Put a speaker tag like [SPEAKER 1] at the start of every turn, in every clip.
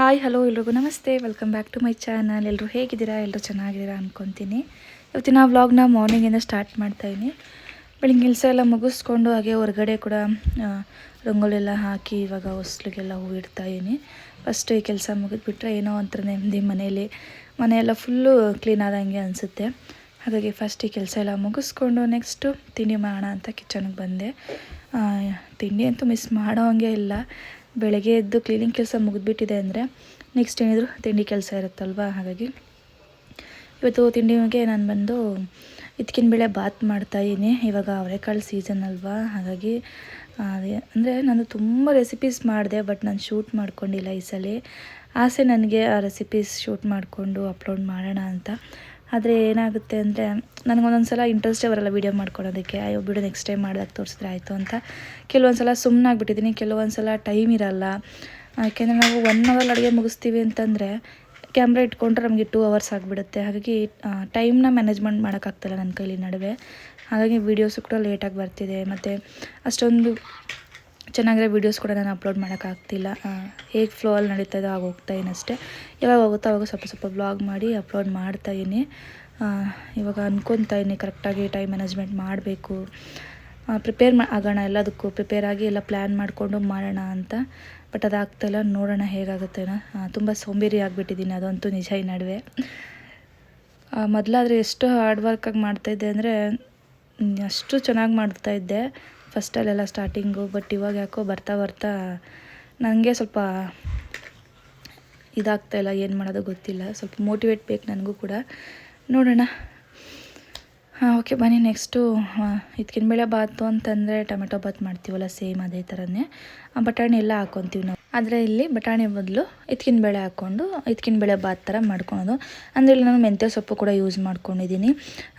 [SPEAKER 1] Hi, hello, ಎಲ್ರಿಗೂ ನಮಸ್ತೆ. Welcome back to my channel ಎಲ್ಲರೂ ಹೇಗಿದ್ದೀರಾ? ಎಲ್ಲರೂ ಚೆನ್ನಾಗಿದ್ದೀರಾ ಅಂದ್ಕೊತೀನಿ ಇವತ್ತಿನ ವ್ಲಾಗ್ನ ಮಾರ್ನಿಂಗಿಂದ ಸ್ಟಾರ್ಟ್ ಮಾಡ್ತಾಯಿದ್ದೀನಿ ಬೆಳಿಗ್ಗೆ ಕೆಲಸ ಎಲ್ಲ ಮುಗಿಸ್ಕೊಂಡು ಹಾಗೆ ಹೊರಗಡೆ ಕೂಡ ರಂಗೋಲೆಲ್ಲ ಹಾಕಿ ಇವಾಗ ಹೊಸ್ಲಿಗೆಲ್ಲ ಹೂ ಇಡ್ತಾಯಿದ್ದೀನಿ ಫಸ್ಟ್ ಈ ಕೆಲಸ ಮುಗಿದ್ಬಿಟ್ರೆ ಏನೋ ಒಂಥರ ನೆಮ್ಮದಿ ಮನೆಯಲ್ಲಿ. ಮನೆಯೆಲ್ಲ ಫುಲ್ಲು ಕ್ಲೀನ್ ಆದಂಗೆ ಅನಿಸುತ್ತೆ. ಹಾಗಾಗಿ ಫಸ್ಟ್ ಈ ಕೆಲಸ ಎಲ್ಲ ಮುಗಿಸ್ಕೊಂಡು ನೆಕ್ಸ್ಟು ತಿಂಡಿ ಮಾಡೋಣ ಅಂತ ಕಿಚನ್ಗೆ ಬಂದೆ. ತಿಂಡಿ ಅಂತೂ ಮಿಸ್ ಮಾಡೋ ಹಂಗೆ ಇಲ್ಲ. ಬೆಳಗ್ಗೆ ಎದ್ದು ಕ್ಲೀನಿಂಗ್ ಕೆಲಸ ಮುಗಿದ್ಬಿಟ್ಟಿದೆ ಅಂದರೆ ನೆಕ್ಸ್ಟ್ ಏನಿದ್ರು ತಿಂಡಿ ಕೆಲಸ ಇರುತ್ತಲ್ವ? ಹಾಗಾಗಿ ಇವತ್ತು ತಿಂಡಿಗೆ ನಾನು ಬಂದು ಇದಕ್ಕಿನ ಬೇಳೆ ಬಾತ್ ಮಾಡ್ತಾಯಿದ್ದೀನಿ ಇವಾಗ ಅವರೆಕಾಳು ಸೀಸನ್ ಅಲ್ವಾ? ಹಾಗಾಗಿ ಅಂದರೆ ನಾನು ತುಂಬ ರೆಸಿಪೀಸ್ ಮಾಡಿದೆ ಬಟ್ ನಾನು ಶೂಟ್ ಮಾಡ್ಕೊಂಡಿಲ್ಲ ಈ ಸಲ. ಆಸೆ ನನಗೆ ಆ ರೆಸಿಪೀಸ್ ಶೂಟ್ ಮಾಡಿಕೊಂಡು ಅಪ್ಲೋಡ್ ಮಾಡೋಣ ಅಂತ. ಆದರೆ ಏನಾಗುತ್ತೆ ಅಂದರೆ ನನಗೊಂದೊಂದು ಸಲ ಇಂಟ್ರೆಸ್ಟೇ ಬರಲ್ಲ ವೀಡಿಯೋ ಮಾಡ್ಕೊಳೋದಕ್ಕೆ, ಅಯ್ಯೋ ಬಿಡು ನೆಕ್ಸ್ಟ್ ಟೈಮ್ ಮಾಡಿದಾಗ ತೋರಿಸಿದ್ರೆ ಆಯಿತು ಅಂತ. ಕೆಲವೊಂದು ಸಲ ಸುಮ್ಮನಾಗ್ಬಿಟ್ಟಿದ್ದೀನಿ ಕೆಲವೊಂದು ಸಲ ಟೈಮ್ ಇರಲ್ಲ. ಯಾಕೆಂದರೆ ನಾವು ಒನ್ ಅವರ್ ಅಡುಗೆ ಮುಗಿಸ್ತೀವಿ ಅಂತಂದರೆ ಕ್ಯಾಮ್ರಾ ಇಟ್ಕೊಂಡ್ರೆ ನಮಗೆ ಟೂ ಅವರ್ಸ್ ಆಗಿಬಿಡುತ್ತೆ. ಹಾಗಾಗಿ ಟೈಮ್ನ ಮ್ಯಾನೇಜ್ಮೆಂಟ್ ಮಾಡೋಕ್ಕಾಗ್ತಿಲ್ಲ ನನ್ನ ಕೈಲಿ ನಡುವೆ. ಹಾಗಾಗಿ ವೀಡಿಯೋಸು ಕೂಡ ಲೇಟಾಗಿ ಬರ್ತಿದೆ. ಮತ್ತು ಅಷ್ಟೊಂದು ಚೆನ್ನಾಗಿರೋ ವೀಡಿಯೋಸ್ ಕೂಡ ನಾನು ಅಪ್ಲೋಡ್ ಮಾಡೋಕ್ಕಾಗ್ತಿಲ್ಲ ಹೇಗೆ ಫ್ಲೋ ಅಲ್ಲಿ ನಡೀತಾ ಇದೆ ಆಗ ಅಷ್ಟೇ. ಯಾವಾಗ ಹೋಗುತ್ತೋ, ಅವಾಗ ಸ್ವಲ್ಪ ಸ್ವಲ್ಪ ಬ್ಲಾಗ್ ಮಾಡಿ ಅಪ್ಲೋಡ್ ಮಾಡ್ತಾಯಿದ್ದೀನಿ ಇವಾಗ ಇದ್ದೀನಿ ಕರೆಕ್ಟಾಗಿ ಟೈಮ್ ಮ್ಯಾನೇಜ್ಮೆಂಟ್ ಮಾಡಬೇಕು. ಪ್ರಿಪೇರ್ ಮಾ, ಆಗೋಣ, ಎಲ್ಲದಕ್ಕೂ ಪ್ರಿಪೇರ್ ಆಗಿ ಎಲ್ಲ ಪ್ಲ್ಯಾನ್ ಮಾಡಿಕೊಂಡು ಮಾಡೋಣ ಅಂತ. ಬಟ್ ಅದಾಗ್ತಾಯಿಲ್ಲ ನೋಡೋಣ ಹೇಗಾಗುತ್ತೆ ತುಂಬ ಸೋಂಬೇರಿ ಆಗಿಬಿಟ್ಟಿದ್ದೀನಿ ಅದಂತೂ ನಿಜ ಈ ನಡುವೆ. ಮೊದಲಾದರೆ ಎಷ್ಟು ಹಾರ್ಡ್ ವರ್ಕಾಗಿ ಮಾಡ್ತಾಯಿದ್ದೆ ಅಂದರೆ ಅಷ್ಟು ಚೆನ್ನಾಗಿ ಮಾಡ್ತಾ ಇದ್ದೆ. ಫಸ್ಟಲ್ಲೆಲ್ಲ ಸ್ಟಾರ್ಟಿಂಗು ಬಟ್ ಇವಾಗ ಯಾಕೋ ಬರ್ತಾ ಬರ್ತಾ ನನಗೆ ಸ್ವಲ್ಪ ಇದಾಗ್ತಾಯಿಲ್ಲ ಏನು ಮಾಡೋದು ಗೊತ್ತಿಲ್ಲ. ಸ್ವಲ್ಪ ಮೋಟಿವೇಟ್ ಬೇಕು ನನಗೂ ಕೂಡ. ನೋಡೋಣ. ಹಾಂ ಓಕೆ ಬನ್ನಿ ನೆಕ್ಸ್ಟು ಇದಕ್ಕಿನ ಬೇಳೆ ಬಾತು ಅಂತಂದರೆ ಟೊಮೆಟೊ ಬಾತ್ ಮಾಡ್ತೀವಲ್ಲ ಸೇಮ್ ಅದೇ ಥರನೇ ಬಟಾಣಿ ಎಲ್ಲ ಹಾಕ್ಕೊತೀವಿ ನಾವು. ಆದರೆ ಇಲ್ಲಿ ಬಟಾಣಿ ಬದಲು ಇದಕ್ಕಿನ ಬೇಳೆ ಹಾಕ್ಕೊಂಡು ಇದಕ್ಕಿನ ಬೇಳೆ ಬಾತ್ ಥರ ಮಾಡ್ಕೊಳೋದು. ಅಂದರೆ ಇಲ್ಲಿ ನಾನು ಮೆಂತ್ಯ ಸೊಪ್ಪು ಕೂಡ ಯೂಸ್ ಮಾಡ್ಕೊಂಡಿದ್ದೀನಿ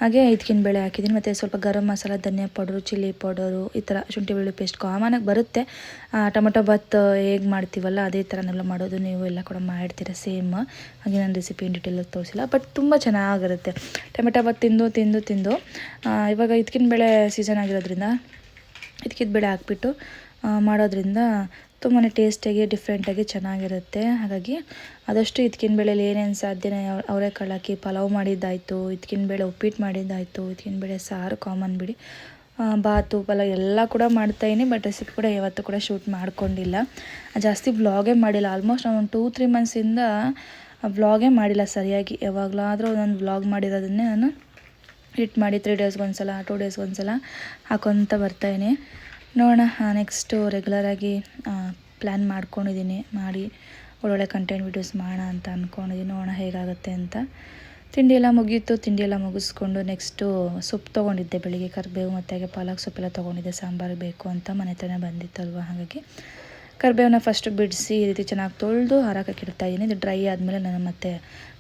[SPEAKER 1] ಹಾಗೆ ಇದಕ್ಕಿನ ಬೇಳೆ ಹಾಕಿದ್ದೀನಿ ಮತ್ತು ಸ್ವಲ್ಪ ಗರಂ ಮಸಾಲ, ಧನಿಯಾ ಪೌಡರು ಚಿಲ್ಲಿ ಪೌಡರು ಈ ಥರ ಶುಂಠಿ ಬೆಳ್ಳುಳ್ಳಿ ಪೇಸ್ಟ್ ಕಾಮನಾಗಿ ಬರುತ್ತೆ. ಟೊಮೊಟೊ ಬಾತ್ ಹೇಗೆ ಮಾಡ್ತೀವಲ್ಲ ಅದೇ ಥರನೆಲ್ಲ ಮಾಡೋದು ನೀವು ಎಲ್ಲ ಕೂಡ ಮಾಡ್ತೀರ ಸೇಮ್ ಹಾಗೆ ನಾನು ರೆಸಿಪಿ ಇನ್ ಡೀಟೇಲ್ ತೋರಿಸಿಲ್ಲ. ಬಟ್ ತುಂಬ ಚೆನ್ನಾಗಿರುತ್ತೆ. ಟೊಮೆಟೊ ಬಾತ್ ತಿಂದು ತಿಂದು ತಿಂದು ಇವಾಗ ಇದಕ್ಕಿನ ಬೇಳೆ ಸೀಸನ್ ಆಗಿರೋದ್ರಿಂದ ಇದಕ್ಕಿದ ಬೇಳೆ ಹಾಕ್ಬಿಟ್ಟು ಮಾಡೋದ್ರಿಂದ ತುಂಬಾ ಟೇಸ್ಟಿಯಾಗಿ ಡಿಫ್ರೆಂಟಾಗಿ ಚೆನ್ನಾಗಿರುತ್ತೆ. ಹಾಗಾಗಿ ಆದಷ್ಟು ಇದಕ್ಕಿನ ಬೇಳೆಲಿ ಏನೇನು ಸಾಧ್ಯನೇ ಅವರೆಕಾಳು ಹಾಕಿ ಪಲಾವ್ ಮಾಡಿದ್ದಾಯಿತು ಇದಕ್ಕಿನ ಬೇಳೆ ಉಪ್ಪಿಟ್ಟು ಮಾಡಿದ್ದಾಯಿತು ಇದಕ್ಕಿನ ಬೇಳೆ ಸಾರು ಕಾಮನ್ ಬಿಡಿ. ಬಾತು, ಪಲಾವ್ ಎಲ್ಲ ಕೂಡ ಮಾಡ್ತಾಯಿನಿ ಬಟ್ ರೆಸಿಪಿ ಕೂಡ ಯಾವತ್ತೂ ಕೂಡ ಶೂಟ್ ಮಾಡ್ಕೊಂಡಿಲ್ಲ. ಜಾಸ್ತಿ ವ್ಲಾಗೇ ಮಾಡಿಲ್ಲ. ಆಲ್ಮೋಸ್ಟ್ ನಾನು ಒಂದು ಟೂ ತ್ರೀ ಮಂತ್ಸಿಂದ ವ್ಲಾಗೇ ಮಾಡಿಲ್ಲ ಸರಿಯಾಗಿ. ಯಾವಾಗಲಾದರೂ ಒಂದೊಂದು ವ್ಲಾಗ್ ಮಾಡಿರೋದನ್ನೇ ನಾನು ಎಡಿಟ್ ಮಾಡಿ ತ್ರೀ ಡೇಸ್ಗೆ ಒಂದ್ಸಲ ಟೂ ಡೇಸ್ಗೆ ಒಂದ್ಸಲ ಹಾಕೊತ ಬರ್ತಾಯಿನಿ ನೋಡೋಣ. ನೆಕ್ಸ್ಟು ರೆಗ್ಯುಲರಾಗಿ ಪ್ಲ್ಯಾನ್ ಮಾಡ್ಕೊಂಡಿದ್ದೀನಿ ಮಾಡಿ, ಒಳ್ಳೊಳ್ಳೆ ಕಂಟೆಂಟ್ ವೀಡಿಯೋಸ್ ಮಾಡೋಣ ಅಂತ ಅಂದ್ಕೊಂಡಿದ್ದೀನಿ ನೋಡೋಣ ಹೇಗಾಗುತ್ತೆ ಅಂತ. ತಿಂಡಿ ಎಲ್ಲ ಮುಗೀತು. ತಿಂಡಿ ಎಲ್ಲ ಮುಗಿಸ್ಕೊಂಡು ನೆಕ್ಸ್ಟು ಸೊಪ್ಪು ತೊಗೊಂಡಿದ್ದೆ ಬೆಳಿಗ್ಗೆ. ಕರಿಬೇವು ಮತ್ತು ಪಾಲಕ್ ಸೊಪ್ಪೆಲ್ಲ ತೊಗೊಂಡಿದ್ದೆ. ಸಾಂಬಾರು ಬೇಕು ಅಂತ ಮನೆ ಹತ್ರನೇ ಬಂದಿತ್ತಲ್ವ? ಹಾಗಾಗಿ ಕರಿಬೇವನ್ನ ಫಸ್ಟ್ ಬಿಡಿಸಿ, ಈ ರೀತಿ ಚೆನ್ನಾಗಿ ತೊಳೆದು ಹಾರಾಕಕ್ಕೆ ಇಡ್ತಾಯಿದ್ದೀನಿ ಇದು ಡ್ರೈ ಆದಮೇಲೆ ನಾನು ಮತ್ತೆ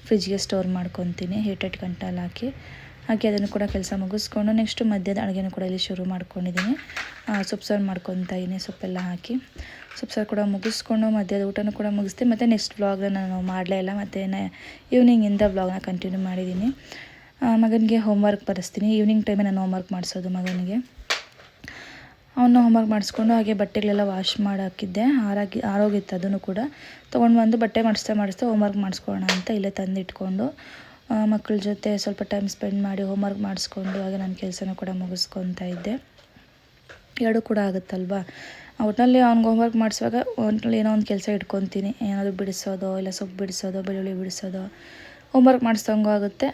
[SPEAKER 1] ಫ್ರಿಜ್ಗೆ ಸ್ಟೋರ್ ಮಾಡ್ಕೊತೀನಿ. ಹೀಟೆಡ್ ಗಂಟಲ್ಲಿ ಹಾಕಿ. ಹಾಗೆ ಅದನ್ನು ಕೂಡ ಕೆಲಸ ಮುಗಿಸ್ಕೊಂಡು ನೆಕ್ಸ್ಟು ಮಧ್ಯದ ಅಡುಗೆನೂ ಕೂಡ ಇಲ್ಲಿ ಶುರು ಮಾಡ್ಕೊಂಡಿದ್ದೀನಿ. ಸೊಪ್ಪು ಸಾರು ಮಾಡ್ಕೊತಾ ಇದ್ದೀನಿ ಸೊಪ್ಪೆಲ್ಲ ಹಾಕಿ. ಸೊಪ್ಪು ಸಾರು ಕೂಡ ಮುಗಿಸ್ಕೊಂಡು ಮಧ್ಯದ ಊಟನೂ ಕೂಡ ಮುಗಿಸ್ತೀನಿ. ಮತ್ತು ನೆಕ್ಸ್ಟ್ ವ್ಲಾಗ್ನ ನಾನು ಮಾಡಲೇ ಇಲ್ಲ. ಮತ್ತು ಈವ್ನಿಂಗಿಂದ ವ್ಲಾಗ್ನ ಕಂಟಿನ್ಯೂ ಮಾಡಿದ್ದೀನಿ. ಮಗನಿಗೆ ಹೋಮ್ವರ್ಕ್ ಬರೆಸ್ತೀನಿ. ಈವ್ನಿಂಗ್ ಟೈಮೇ ನಾನು ಹೋಮ್ವರ್ಕ್ ಮಾಡಿಸೋದು ಮಗನಿಗೆ. ಅವನ್ನ ಹೋಮ್ವರ್ಕ್ ಮಾಡಿಸ್ಕೊಂಡು ಹಾಗೆ ಬಟ್ಟೆಗಳೆಲ್ಲ ವಾಶ್ ಮಾಡಿ ಹಾಕಿದ್ದೆ ಆರಾಗಿ ಆರೋಗಿತ್ತು ಅದನ್ನು ಕೂಡ. ತೊಗೊಂಡು ಬಂದು ಬಟ್ಟೆ ಮಾಡಿಸ್ತಾ ಮಾಡಿಸ್ತಾ ಹೋಮ್ವರ್ಕ್ ಮಾಡಿಸ್ಕೊಳ್ಳೋಣ ಅಂತ ಇಲ್ಲೇ ತಂದು ಇಟ್ಕೊಂಡು ಆ, ಮಕ್ಕಳ ಜೊತೆ ಸ್ವಲ್ಪ ಟೈಮ್ ಸ್ಪೆಂಡ್ ಮಾಡಿ ಹೋಮ್ವರ್ಕ್ ಮಾಡಿಸ್ಕೊಂಡು ಹಾಗೆ ನನ್ನ ಕೆಲಸನೂ ಕೂಡ ಮುಗಿಸ್ಕೊತಾ ಇದ್ದೆ. ಎರಡೂ ಕೂಡ ಆಗುತ್ತಲ್ವಾ? ಒಟ್ಟಿನಲ್ಲಿ ಅವ್ನಿಗೆ ಹೋಮ್ವರ್ಕ್ ಮಾಡಿಸುವಾಗ ಒಟ್ಟಿನಲ್ಲಿ ಏನೋ ಒಂದು ಕೆಲಸ ಇಟ್ಕೊತೀನಿ. ಏನಾದರೂ ಬಿಡಿಸೋದು ಇಲ್ಲ ಸೊಪ್ಪು ಬಿಡಿಸೋದು, ಬೆಳ್ಳುಳ್ಳಿ ಬಿಡಿಸೋದೋ ಹೋಮ್ವರ್ಕ್ ಮಾಡಿಸ್ದಂಗೂ ಆಗುತ್ತೆ.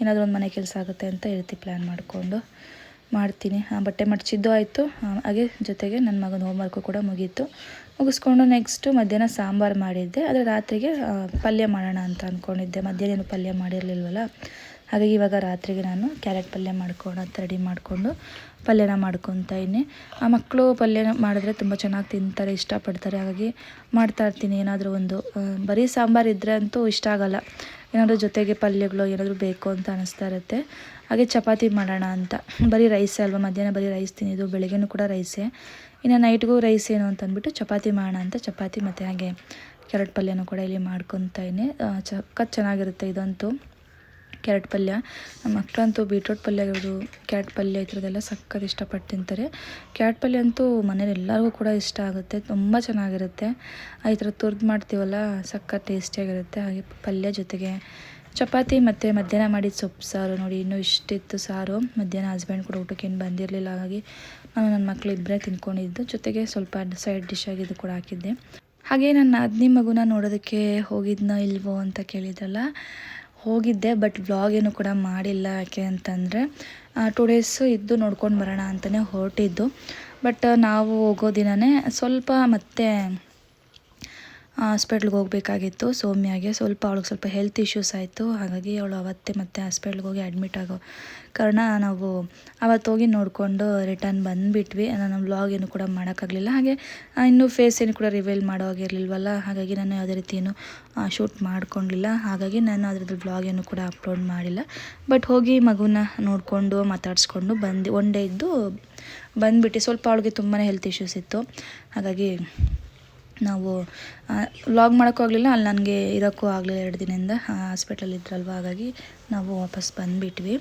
[SPEAKER 1] ಏನಾದರೂ ಒಂದು ಮನೆ ಕೆಲಸ ಆಗುತ್ತೆ ಅಂತ ಹೇಳ್ತಿ ಪ್ಲ್ಯಾನ್ ಮಾಡಿಕೊಂಡು ಮಾಡ್ತೀನಿ. ಬಟ್ಟೆ ಮಡಚಿದ್ದು ಆಯಿತು. ಹಾಗೆ ಜೊತೆಗೆ ನನ್ನ ಮಗನ ಹೋಮ್ವರ್ಕು ಕೂಡ ಮುಗೀತು. ಮುಗಿಸ್ಕೊಂಡು ನೆಕ್ಸ್ಟು ಮಧ್ಯಾಹ್ನ ಸಾಂಬಾರು ಮಾಡಿದ್ದೆ. ಆದರೆ ರಾತ್ರಿಗೆ ಪಲ್ಯ ಮಾಡೋಣ ಅಂತ ಅಂದ್ಕೊಂಡಿದ್ದೆ ಮಧ್ಯಾಹ್ನ ಏನು ಪಲ್ಯ ಮಾಡಿರಲಿಲ್ವಲ್ಲ? ಹಾಗಾಗಿ ಇವಾಗ ರಾತ್ರಿಗೆ ನಾನು ಕ್ಯಾರೆಟ್ ಪಲ್ಯ ಮಾಡ್ಕೊಂಡು ಅಂತ ರೆಡಿ ಮಾಡಿಕೊಂಡು ಪಲ್ಯನ ಮಾಡ್ಕೊತಾ ಇದ್ದೀನಿ ಆ ಮಕ್ಕಳು ಪಲ್ಯ ಮಾಡಿದ್ರೆ ತುಂಬ ಚೆನ್ನಾಗಿ ತಿಂತಾರೆ, ಇಷ್ಟಪಡ್ತಾರೆ. ಹಾಗಾಗಿ ಮಾಡ್ತಾ ಇರ್ತೀನಿ. ಏನಾದರೂ ಒಂದು ಬರೀ ಸಾಂಬಾರು ಇದ್ದರೆ ಅಂತೂ ಇಷ್ಟ ಆಗಲ್ಲ. ಏನಾದರೂ ಜೊತೆಗೆ ಪಲ್ಯಗಳು ಏನಾದರೂ ಬೇಕು ಅಂತ ಅನಿಸ್ತಾ ಇರುತ್ತೆ. ಹಾಗೆ ಚಪಾತಿ ಮಾಡೋಣ ಅಂತ. ಬರೀ ರೈಸೇ ಅಲ್ವಾ? ಮಧ್ಯಾಹ್ನ ಬರೀ ರೈಸ್ ತಿನ್ನಿದ್ದು ಬೆಳಗ್ಗೆನೂ ಕೂಡ ರೈಸೇ ಇನ್ನು ನೈಟ್ಗೂ ರೈಸ್ ಏನು ಅಂತ ಅಂದ್ಬಿಟ್ಟು ಚಪಾತಿ ಮಾಡೋಣ ಅಂತ ಚಪಾತಿ ಮತ್ತು ಹಾಗೆ ಕ್ಯಾರೆಟ್ ಪಲ್ಯನೂ ಕೂಡ ಇಲ್ಲಿ ಮಾಡ್ಕೊತಾ ಇದ್ದೀನಿ ಸಖತ್ ಚೆನ್ನಾಗಿರುತ್ತೆ ಇದಂತೂ. ಕ್ಯಾರೆಟ್ ಪಲ್ಯ. ನಮ್ಮ ಮಕ್ಕಳಂತೂ ಬೀಟ್ರೋಟ್ ಪಲ್ಯ ಇರೋದು ಕ್ಯಾರೆಟ್ ಪಲ್ಯ ಈ ಥರದ್ದೆಲ್ಲ ಸಕ್ಕತ್ ಇಷ್ಟಪಟ್ಟು ತಿಂತಾರೆ. ಕ್ಯಾರೆಟ್ ಪಲ್ಯ ಅಂತೂ ಮನೇಲಿ ಎಲ್ಲರಿಗೂ ಕೂಡ ಇಷ್ಟ ಆಗುತ್ತೆ, ತುಂಬ ಚೆನ್ನಾಗಿರುತ್ತೆ. ಈ ಥರ ತುರ್ದು ಮಾಡ್ತೀವಲ್ಲ ಸಕ್ಕತ್ ಟೇಸ್ಟಿಯಾಗಿರುತ್ತೆ. ಹಾಗೆ ಪಲ್ಯ ಜೊತೆಗೆ ಚಪಾತಿ ಮತ್ತು ಮಧ್ಯಾಹ್ನ ಮಾಡಿದ ಸೊಪ್ಪು ಸಾರು ನೋಡಿ, ಇನ್ನೂ ಇಷ್ಟಿತ್ತು ಸಾರು. ಮಧ್ಯಾಹ್ನ ಹಸ್ಬೆಂಡ್ ಕೂಡ ಊಟಕ್ಕೆ ಬಂದಿರಲಿಲ್ಲ, ಹಾಗಾಗಿ ನಾನು ನನ್ನ ಮಕ್ಕಳು ಇಬ್ಬರೇ ತಿಂದ್ಕೊಂಡಿದ್ದು ಜೊತೆಗೆ ಸ್ವಲ್ಪ ಸೈಡ್ ಡಿಶ್ ಆಗಿದ್ದು ಕೂಡ ಹಾಕಿದ್ದೆ. ಹಾಗೆ ನನ್ನ ಅದ್ನಿ ಮಗುನ ನೋಡೋದಕ್ಕೆ ಹೋಗಿದ್ನೋ ಇಲ್ವೋ ಅಂತ ಕೇಳಿದ್ರಲ್ಲ. ಹೋಗಿದ್ದೆ ಬಟ್ ವ್ಲಾಗ್ ಏನು ಕೂಡ ಮಾಡಿಲ್ಲ ಯಾಕೆ ಅಂತಂದರೆ ಟೂ ಡೇಸು ಇದ್ದು ನೋಡ್ಕೊಂಡು ಬರೋಣ ಅಂತಲೇ ಹೊರಟಿದ್ದು. ಬಟ್ ನಾವು ಹೋಗೋ ದಿನವೇ ಸ್ವಲ್ಪ ಮತ್ತೆ ಹಾಸ್ಪಿಟ್ಲ್ಗೆ ಹೋಗಬೇಕಾಗಿತ್ತು. ಸೌಮ್ಯಾಗೆ ಸ್ವಲ್ಪ ಅವಳಿಗೆ ಸ್ವಲ್ಪ ಹೆಲ್ತ್ ಇಶ್ಯೂಸ್ ಆಯಿತು. ಹಾಗಾಗಿ ಅವಳು ಅವತ್ತೇ ಮತ್ತೆ ಹಾಸ್ಪಿಟ್ಲ್ಗೆ ಹೋಗಿ ಅಡ್ಮಿಟ್ ಆಗೋ ಕಾರಣ ನಾವು ಅವತ್ತು ಹೋಗಿ ನೋಡಿಕೊಂಡು ರಿಟರ್ನ್ ಬಂದುಬಿಟ್ವಿ. ನಾನು ವ್ಲಾಗ್ ಏನು ಕೂಡ ಮಾಡೋಕ್ಕಾಗಲಿಲ್ಲ. ಹಾಗೆ ಇನ್ನೂ ಫೇಸ್ ಏನು ಕೂಡ ರಿವೀಲ್ ಮಾಡೋ ಆಗಿರಲಿಲ್ವಲ್ಲ ಹಾಗಾಗಿ ನಾನು ಯಾವುದೇ ಏನು ಶೂಟ್ ಮಾಡ್ಕೊಂಡಿಲ್ಲ. ಹಾಗಾಗಿ ನಾನು ಅದ್ರದ್ದು ವ್ಲಾಗ್ ಏನು ಕೂಡ ಅಪ್ಲೋಡ್ ಮಾಡಿಲ್ಲ. ಬಟ್ ಹೋಗಿ ಮಗುನ ನೋಡಿಕೊಂಡು ಮಾತಾಡಿಸ್ಕೊಂಡು ಬಂದು ಒನ್ ಡೇ ಇದ್ದು ಬಂದುಬಿಟ್ಟು ಸ್ವಲ್ಪ ಅವಳಿಗೆ ತುಂಬಾ ಹೆಲ್ತ್ ಇಶ್ಯೂಸ್ ಇತ್ತು. ಹಾಗಾಗಿ ನಾವು ವ್ಲಾಗ್ ಮಾಡೋಕ್ಕೂ ಆಗಲಿಲ್ಲ, ಅಲ್ಲಿ ನನಗೆ ಇರೋಕ್ಕೂ ಆಗಲಿಲ್ಲ ಎರಡು ದಿನದಿಂದ ಹಾಸ್ಪಿಟಲ್ ಇದ್ರಲ್ವ, ಹಾಗಾಗಿ ನಾವು ವಾಪಸ್ ಬಂದುಬಿಟ್ವಿ.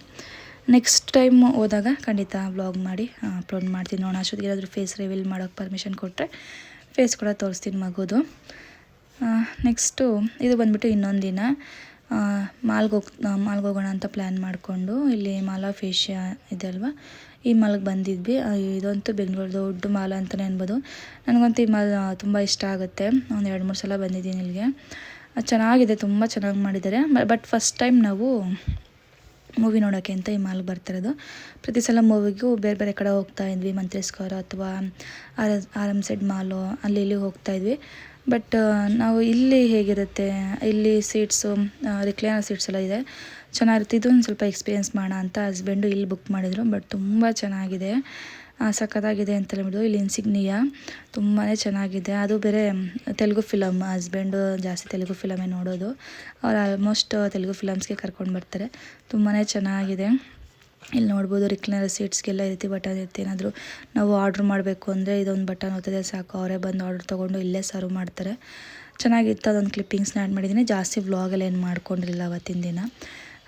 [SPEAKER 1] ನೆಕ್ಸ್ಟ್ ಟೈಮ್ ಹೋದಾಗ ಖಂಡಿತ ವ್ಲಾಗ್ ಮಾಡಿ ಅಪ್ಲೋಡ್ ಮಾಡ್ತೀನಿ. ನೋಡೋಣ, ಅಷ್ಟೊತ್ತಿಗೆ ಏನಾದರೂ ಫೇಸ್ ರಿವೀಲ್ ಮಾಡೋಕ್ಕೆ ಪರ್ಮಿಷನ್ ಕೊಟ್ಟರೆ ಫೇಸ್ ಕೂಡ ತೋರಿಸ್ತೀನಿ ಮಗುದು. ನೆಕ್ಸ್ಟು ಇದು ಬಂದುಬಿಟ್ಟು ಇನ್ನೊಂದು ದಿನ ಮಾಲ್ಗೆ ಹೋಗ್ ಮಾಲ್ಗೆ ಹೋಗೋಣ ಅಂತ ಪ್ಲ್ಯಾನ್ ಮಾಡಿಕೊಂಡು ಇಲ್ಲಿ ಮಾಲಾ ಏಷ್ಯಾ ಇದೆ ಅಲ್ವಾ? ಈ ಮಾಲ್ಗೆ ಬಂದಿದ್ವಿ. ಇದಂತೂ ಬೆಂಗಳೂರು ದೊಡ್ಡ ಮಾಲ್ ಅಂತಲೇ ಅನ್ಬೋದು. ನನಗಂತೂ ಈ ಮಾಲ್ ತುಂಬ ಇಷ್ಟ ಆಗುತ್ತೆ. ಒಂದು ಎರಡು ಮೂರು ಸಲ ಬಂದಿದ್ದೀನಿ ಇಲ್ಲಿಗೆ. ಚೆನ್ನಾಗಿದೆ, ತುಂಬ ಚೆನ್ನಾಗಿ ಮಾಡಿದ್ದಾರೆ. ಬಟ್ ಫಸ್ಟ್ ಟೈಮ್ ನಾವು ಮೂವಿ ನೋಡೋಕ್ಕೆ ಅಂತ ಈ ಮಾಲ್ಗೆ ಬರ್ತಿರೋದು ಪ್ರತಿ ಸಲ ಮೂವಿಗೂ ಬೇರೆ ಬೇರೆ ಕಡೆ ಹೋಗ್ತಾ ಇದ್ವಿ. ಮಂತ್ರಿಸ್ಕರ ಅಥವಾ ಆರ್ ಆರ್ ಎಂ ಸೆಡ್ ಮಾಲು, ಅಲ್ಲಿ ಇಲ್ಲಿ ಹೋಗ್ತಾ ಇದ್ವಿ. ಬಟ್ ನಾವು ಇಲ್ಲಿ ಹೇಗಿರುತ್ತೆ, ಇಲ್ಲಿ ಸೀಟ್ಸು ರಿಕ್ಲೈನರ್ ಸೀಟ್ಸ್ ಎಲ್ಲ ಇದೆ. ಚೆನ್ನಾಗಿರುತ್ತೆ. ಇದೊಂದು ಸ್ವಲ್ಪ ಎಕ್ಸ್ಪೀರಿಯೆನ್ಸ್ ಮಾಡೋಣ ಅಂತ ಹಸ್ಬೆಂಡು ಇಲ್ಲಿ ಬುಕ್ ಮಾಡಿದರು. ಬಟ್ ತುಂಬ ಚೆನ್ನಾಗಿದೆ. ಸಖತ್ತಾಗಿದೆ ಅಂತ ಹೇಳ್ಬಿಟ್ಟು ಇಲ್ಲಿ ಇನ್ಸಿಗ್ನಿಯಾ ತುಂಬಾ ಚೆನ್ನಾಗಿದೆ. ಅದು ಬೇರೆ ತೆಲುಗು ಫಿಲಮ್ ಹಸ್ಬೆಂಡು ಜಾಸ್ತಿ ತೆಲುಗು ಫಿಲಮೇ ನೋಡೋದು. ಅವ್ರು ಆಲ್ಮೋಸ್ಟ್ ತೆಲುಗು ಫಿಲಮ್ಸ್ಗೆ ಕರ್ಕೊಂಡು ಬರ್ತಾರೆ. ತುಂಬಾ ಚೆನ್ನಾಗಿದೆ. ಇಲ್ಲಿ ನೋಡ್ಬೋದು ರಿಕ್ಲೈನರ್ ಸೀಟ್ಸ್ಗೆಲ್ಲ ಈ ರೀತಿ ಬಟನ್ ಇರುತ್ತೆ. ಏನಾದರೂ ನಾವು ಆರ್ಡ್ರ್ ಮಾಡಬೇಕು ಅಂದರೆ ಇದೊಂದು ಬಟನ್ ಹೋಗ್ತದೆ ಸಾಕು. ಅವರೇ ಬಂದು ಆರ್ಡ್ರ್ ತೊಗೊಂಡು ಇಲ್ಲೇ ಸರ್ವ್ ಮಾಡ್ತಾರೆ. ಚೆನ್ನಾಗಿತ್ತು ಅದೊಂದು ಕ್ಲಿಪ್ಪಿಂಗ್ಸ್ನ ಆ್ಯಡ್ ಮಾಡಿದ್ದೀನಿ ಜಾಸ್ತಿ ವ್ಲಾಗೆಲ್ಲ ಏನು ಮಾಡ್ಕೊಂಡಿರಲಿಲ್ಲ ಅವತ್ತಿನ ದಿನ.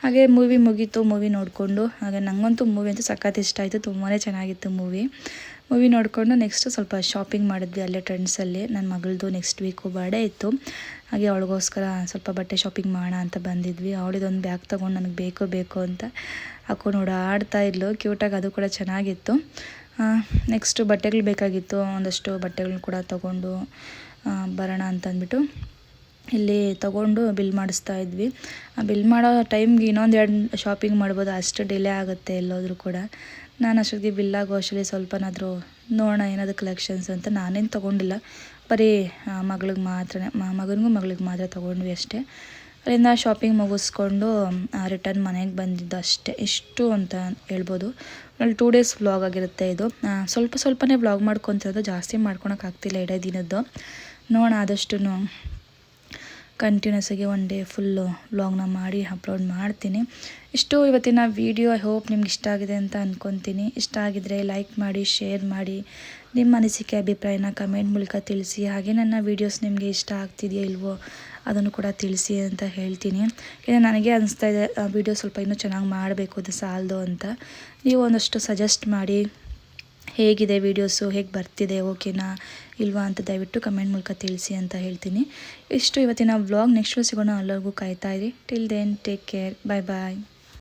[SPEAKER 1] ಹಾಗೆ ಮೂವಿ ಮುಗೀತು. ಮೂವಿ ನೋಡಿಕೊಂಡು, ಹಾಗೆ ನನಗಂತೂ ಮೂವಿ ಅಂತೂ ಸಖತ್ ಇಷ್ಟ ಆಯಿತು. ತುಂಬಾ ಚೆನ್ನಾಗಿತ್ತು ಮೂವಿ ಮೂವಿ ನೋಡಿಕೊಂಡು ನೆಕ್ಸ್ಟ್ ಸ್ವಲ್ಪ ಶಾಪಿಂಗ್ ಮಾಡಿದ್ವಿ ಅಲ್ಲೇ ಟ್ರೆಂಡ್ಸಲ್ಲಿ ನನ್ನ ಮಗಳದು ನೆಕ್ಸ್ಟ್ ವೀಕು ಬರ್ಡೇ ಇತ್ತು. ಹಾಗೆ ಅವಳಿಗೋಸ್ಕರ ಸ್ವಲ್ಪ ಬಟ್ಟೆ ಶಾಪಿಂಗ್ ಮಾಡೋಣ ಅಂತ ಬಂದಿದ್ವಿ. ಅವಳಿದೊಂದು ಬ್ಯಾಗ್ ತೊಗೊಂಡು ನನಗೆ ಬೇಕು ಬೇಕು ಅಂತ ಹಾಕೊಂಡು ಓಡಾಡ್ತಾ ಇದ್ಲು ಕ್ಯೂಟಾಗಿ ಅದು ಕೂಡ ಚೆನ್ನಾಗಿತ್ತು. ನೆಕ್ಸ್ಟು ಬಟ್ಟೆಗಳು ಬೇಕಾಗಿತ್ತು, ಒಂದಷ್ಟು ಬಟ್ಟೆಗಳನ್ನ ಕೂಡ ತೊಗೊಂಡು ಬರೋಣ ಅಂತಂದ್ಬಿಟ್ಟು ಇಲ್ಲಿ ತೊಗೊಂಡು ಬಿಲ್ ಮಾಡಿಸ್ತಾ ಇದ್ವಿ. ಬಿಲ್ ಮಾಡೋ ಟೈಮ್ಗೆ ಇನ್ನೊಂದು ಎರಡು ಶಾಪಿಂಗ್ ಮಾಡ್ಬೋದು, ಅಷ್ಟು ಡಿಲೇ ಆಗುತ್ತೆ ಎಲ್ಲೋದ್ರೂ ಕೂಡ. ನಾನು ಅಷ್ಟೊತ್ತಿಗೆ ಬಿಲ್ ಆಗೋ ಅಷ್ಟರಲ್ಲಿ ಸ್ವಲ್ಪನಾದರೂ ನೋಡೋಣ, ಏನಾದರೂ ಕಲೆಕ್ಷನ್ಸ್ ಅಂತ ನಾನೇನು ತೊಗೊಂಡಿಲ್ಲ. ಬರೀ ಮಗಳಿಗೆ ಮಾತ್ರ ಮಗನಿಗೂ ಮಗಳಿಗೆ ಮಾತ್ರ ತೊಗೊಂಡ್ವಿ ಅಷ್ಟೇ. ಅಲ್ಲಿಂದ ಶಾಪಿಂಗ್ ಮುಗಿಸ್ಕೊಂಡು ರಿಟರ್ನ್ ಮನೆಗೆ ಬಂದಿದ್ದು ಅಷ್ಟೇ. ಇಷ್ಟು ಅಂತ ಹೇಳ್ಬೋದು. ಅಲ್ಲಿ ಟೂ ಡೇಸ್ ವ್ಲಾಗ್ ಆಗಿರುತ್ತೆ ಇದು. ಸ್ವಲ್ಪ ಸ್ವಲ್ಪನೇ ವ್ಲಾಗ್ ಮಾಡ್ಕೊತಿರೋದು ಜಾಸ್ತಿ ಮಾಡ್ಕೊಳಕ್ಕಾಗ್ತಿಲ್ಲ ಎರಡೇ ದಿನದ್ದು. ನೋಡೋಣ ಆದಷ್ಟು ಕಂಟಿನ್ಯೂಸ್ ಆಗಿ ಒನ್ ಡೇ ಫುಲ್ಲು ವ್ಲಾಗ್ನ ಮಾಡಿ ಅಪ್ಲೋಡ್ ಮಾಡ್ತೀನಿ. ಇಷ್ಟು ಇವತ್ತಿನ ವೀಡಿಯೋ ಐ ಹೋಪ್ ನಿಮ್ಗೆ ಇಷ್ಟ ಆಗಿದೆ ಅಂತ ಅಂದ್ಕೊತೀನಿ ಇಷ್ಟ ಆಗಿದ್ರೆ ಲೈಕ್ ಮಾಡಿ ಶೇರ್ ಮಾಡಿ. ನಿಮ್ಮ ಅನಿಸಿಕೆ, ಅಭಿಪ್ರಾಯನ ಕಮೆಂಟ್ ಮೂಲಕ ತಿಳಿಸಿ. ಹಾಗೆ ನನ್ನ ವೀಡಿಯೋಸ್ ನಿಮಗೆ ಇಷ್ಟ ಆಗ್ತಿದೆಯೋ ಇಲ್ವೋ ಅದನ್ನು ಕೂಡ ತಿಳಿಸಿ ಅಂತ ಹೇಳ್ತೀನಿ. ಯಾಕಂದರೆ ನನಗೆ ಅನಿಸ್ತಾ ಇದೆ ವೀಡಿಯೋ ಸ್ವಲ್ಪ ಇನ್ನೂ ಚೆನ್ನಾಗಿ ಮಾಡಬೇಕು ಅದು ಸಾಲದು ಅಂತ. ನೀವು ಒಂದಷ್ಟು ಸಜೆಸ್ಟ್ ಮಾಡಿ. ಹೇಗಿದೆ ವೀಡಿಯೋಸು, ಹೇಗೆ ಬರ್ತಿದೆ, ಓಕೆನಾ, ಇಲ್ವಾ ಅಂತ ದಯವಿಟ್ಟು ಕಮೆಂಟ್ ಮೂಲಕ ತಿಳಿಸಿ ಅಂತ ಹೇಳ್ತೀನಿ. ಇಷ್ಟು ಇವತ್ತಿನ ವ್ಲಾಗ್, ನೆಕ್ಸ್ಟ್ ಸಿಗೋಣ ಎಲ್ಲರಿಗೂ ಕಾಯ್ತಾ ಇರಿ. Till then take care bye bye